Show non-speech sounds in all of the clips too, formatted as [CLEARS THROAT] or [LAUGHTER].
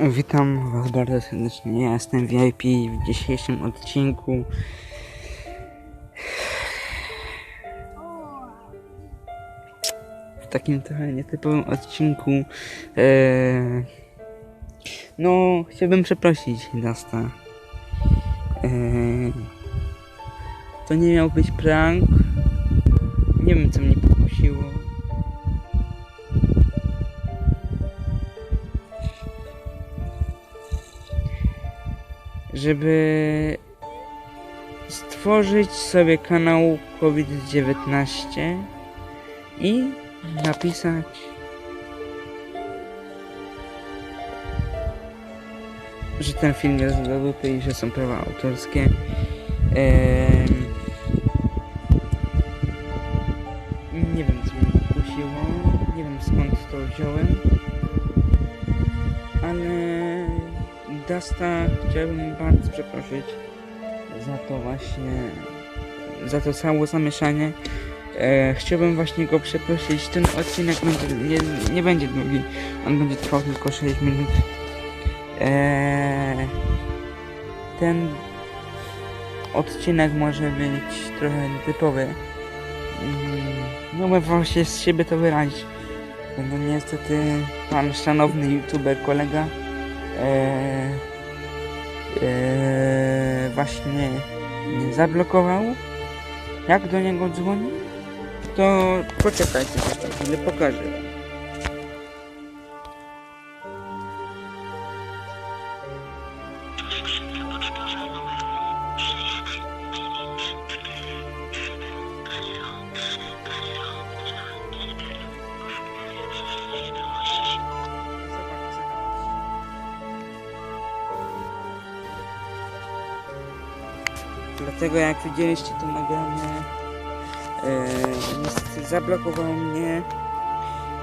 Witam Was bardzo serdecznie. Ja jestem VIP w dzisiejszym odcinku. W takim trochę nietypowym odcinku. E, no, chciałbym przeprosić Dasta. E, to nie miał być prank. Nie wiem, co mnie pokusiło. Żeby stworzyć sobie kanał COVID-19 i napisać. Że ten film jest do dupy i że są prawa autorskie. Em, nie wiem co mnie kusiło, nie wiem skąd to wziąłem, ale Dasta chciałbym bardzo przeprosić za to właśnie, za to całe zamieszanie. E, chciałbym właśnie go przeprosić. Ten odcinek będzie, nie, nie będzie długi, on będzie trwał tylko 6 minut. E, ten odcinek może być trochę nietypowy. Mm, No bo właśnie z siebie to wyrazić. No niestety pan szanowny youtuber kolega e, e, właśnie zablokował. Jak do niego dzwoni? To poczekajcie jeszcze chwilę, pokażę. Dlatego jak widzieliście to nagranie, e, niestety zablokował mnie.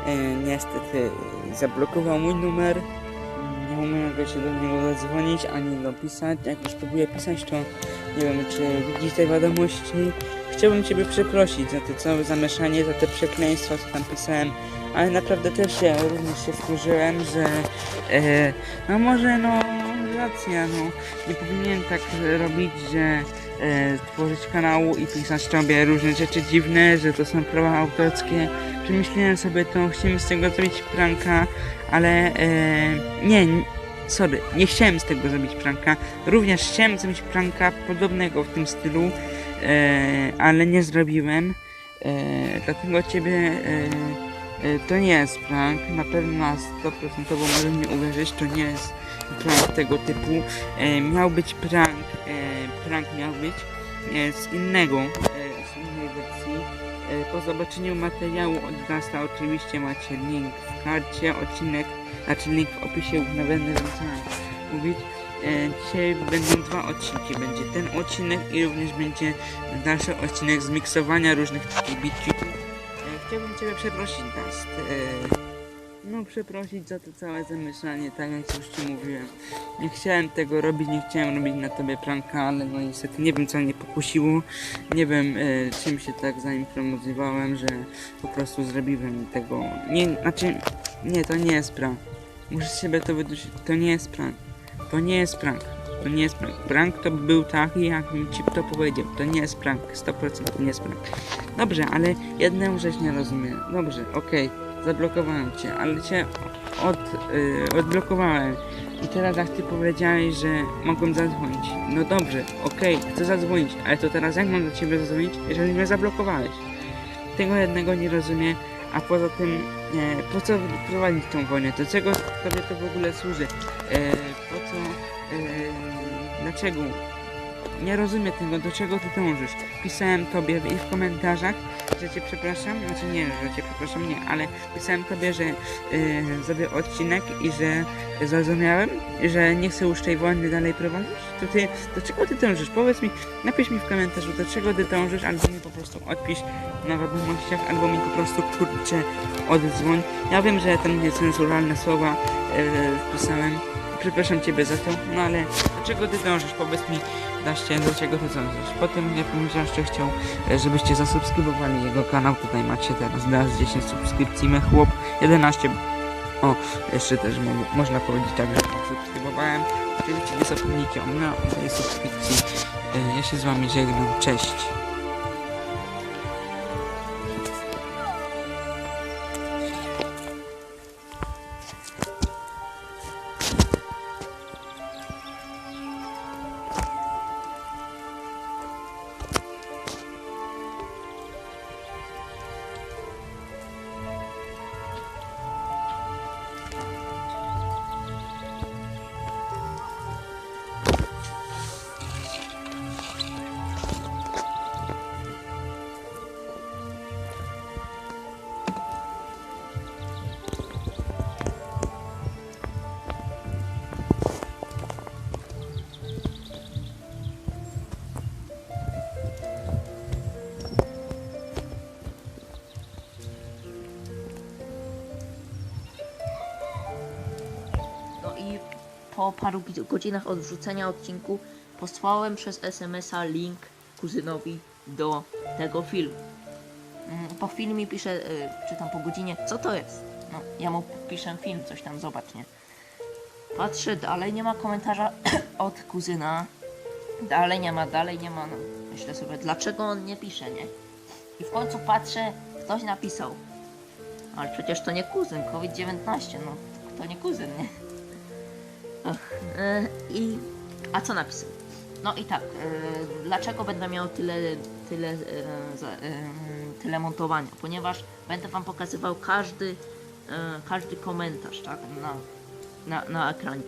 E, niestety zablokował mój numer. Nie umiem się do niego zadzwonić ani dopisać. Jak już próbuję pisać, to nie wiem, czy widzisz te wiadomości. Chciałbym Ciebie przeprosić za to całe zamieszanie, za te przekleństwa, co tam pisałem, ale naprawdę też się również się wkurzyłem, że e, no może no racja, no nie powinienem tak robić, że tworzyć kanału i pisać tobie różne rzeczy dziwne, że to są prawa autorskie. Przemyślałem sobie to, chciałem z tego zrobić pranka, ale e, nie, sorry, nie chciałem z tego zrobić pranka. Również chciałem zrobić pranka podobnego w tym stylu, e, ale nie zrobiłem. E, dlatego ciebie e, e, to nie jest prank, na pewno na 100% możesz mnie uwierzyć, to nie jest prank tego typu. E, miał być prank, e, prank miał być e, z innego, e, z innej wersji. E, po zobaczeniu materiału od Gasta oczywiście macie link w karcie, odcinek, znaczy link w opisie, będę więcej mówić. E, dzisiaj będą dwa odcinki, będzie ten odcinek i również będzie dalszy odcinek z miksowania różnych takich bitów. Ciebie przeprosić. E, no przeprosić za to całe zamieszanie, tak jak już Ci mówiłem. Nie chciałem tego robić, nie chciałem robić na Tobie pranka, ale no niestety nie wiem co mnie pokusiło. Nie wiem e, czym się tak zaimpromozowałem, że po prostu zrobiłem tego. Nie, znaczy, nie, to nie jest prank. Muszę z siebie to wydusić. To nie jest prank. To nie jest prank. To nie jest prank. Prank to by był taki, jakbym Ci to powiedział. To nie jest prank. 100% to nie jest prank. Dobrze, ale jedną rzecz nie rozumiem. Dobrze, okej. Zablokowałem cię, ale cię od, y, odblokowałem. I teraz jak ty powiedziałeś, że mogłem zadzwonić. No dobrze, okej, chcę zadzwonić, ale to teraz jak mam do ciebie zadzwonić, jeżeli mnie zablokowałeś? Tego jednego nie rozumiem, a poza tym e, po co prowadzić tą wojnę? Do czego tobie to w ogóle służy? E, po co, e, dlaczego? Nie rozumiem tego, do czego ty dążysz. Pisałem tobie i w komentarzach, że cię przepraszam, znaczy nie, że cię przepraszam, nie, ale pisałem tobie, że y, zrobię odcinek i że zrozumiałem, że nie chcę już tej wojny dalej prowadzić. To ty, do czego ty dążysz? Powiedz mi, napisz mi w komentarzu, do czego ty dążysz, albo mi po prostu odpisz na wiadomościach, albo mi po prostu kurczę oddzwoń. Ja wiem, że tam niecenzuralne słowa y, wpisałem. Przepraszam ciebie za to, no ale do czego ty dążysz? Powiedz mi, Daście, do czego ty dążysz? Potem nie powiedziałem, że chciał żebyście zasubskrybowali jego kanał. Tutaj macie teraz teraz 10 subskrypcji, my chłop 11 O, jeszcze też mo można powiedzieć tak, że subskrybowałem. Oczywiście nie zapomnijcie o mnie, o tej subskrypcji. E, ja się z wami żegnam, cześć. Po paru godzinach od wrzucenia odcinku posłałem przez SMS-a link kuzynowi do tego filmu. Mm, Po chwili mi pisze, y, czy tam po godzinie, co to jest? No, ja mu piszę film, coś tam, zobacz, nie? Patrzę, dalej nie ma komentarza [COUGHS] od kuzyna. Dalej nie ma, dalej nie ma. No, myślę sobie, dlaczego on nie pisze, nie? I w końcu patrzę, ktoś napisał. Ale przecież to nie kuzyn, COVID-19, no. To nie kuzyn, nie? Ach, e, I. A co napisał? No i tak, e, dlaczego będę miał tyle, tyle, e, tyle montowania? Ponieważ będę wam pokazywał każdy, każdy komentarz, tak, na, na, na ekranie.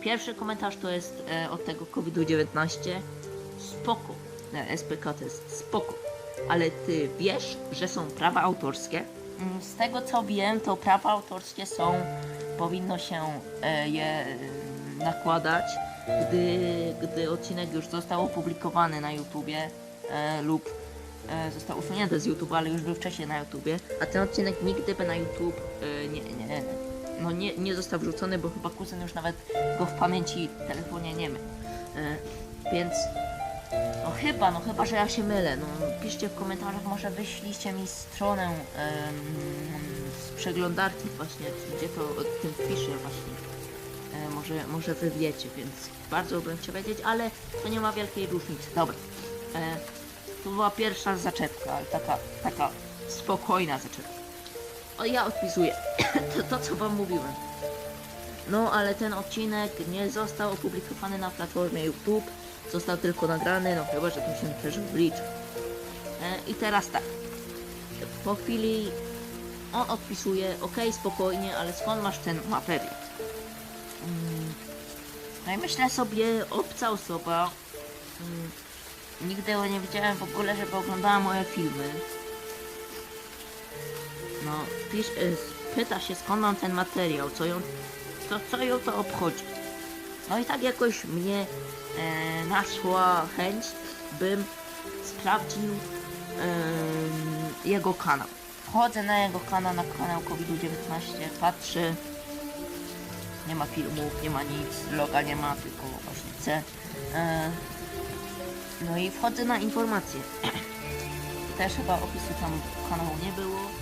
Pierwszy komentarz to jest od tego COVID-19. Spoko. SPK to jest spoko. Ale ty wiesz, że są prawa autorskie? Mm, Z tego co wiem, to prawa autorskie są, powinno się je nakładać, gdy, gdy odcinek już został opublikowany na YouTubie e, lub e, został usunięty z YouTube, ale już był wcześniej na YouTubie, a ten odcinek nigdy by na YouTube e, nie, nie, no nie, nie został wrzucony, bo chyba kuzyn już nawet go w pamięci telefonie nie ma. E, więc no chyba, no chyba, że ja się mylę. No piszcie w komentarzach, może wyślijcie mi stronę z przeglądarki właśnie, gdzie to o tym pisze właśnie. E, może, może wy wiecie, więc bardzo bym chciał wiedzieć, ale to nie ma wielkiej różnicy. Dobra. E, to była pierwsza zaczepka, ale taka, taka spokojna zaczepka. O, ja odpisuję [CLEARS THROAT] to, to, co wam mówiłem. No, ale ten odcinek nie został opublikowany na platformie YouTube. Został tylko nagrany, no chyba, że to się też wliczy. E, I teraz tak. Po chwili on odpisuje, ok, spokojnie, ale skąd masz ten materiał? No i myślę sobie, obca osoba, mm, nigdy go nie widziałem w ogóle, żeby oglądała moje filmy. No, pisz, y, pyta się skąd mam ten materiał, co ją, co, co ją to obchodzi. No i tak jakoś mnie e, naszła chęć, bym sprawdził em, jego kanał. Wchodzę na jego kanał, na kanał COVID-19, patrzę, nie ma filmów, nie ma nic, loga nie ma, tylko właśnie C. No i wchodzę na informacje. [CLEARS THROAT] Też chyba opisu tam kanału nie było.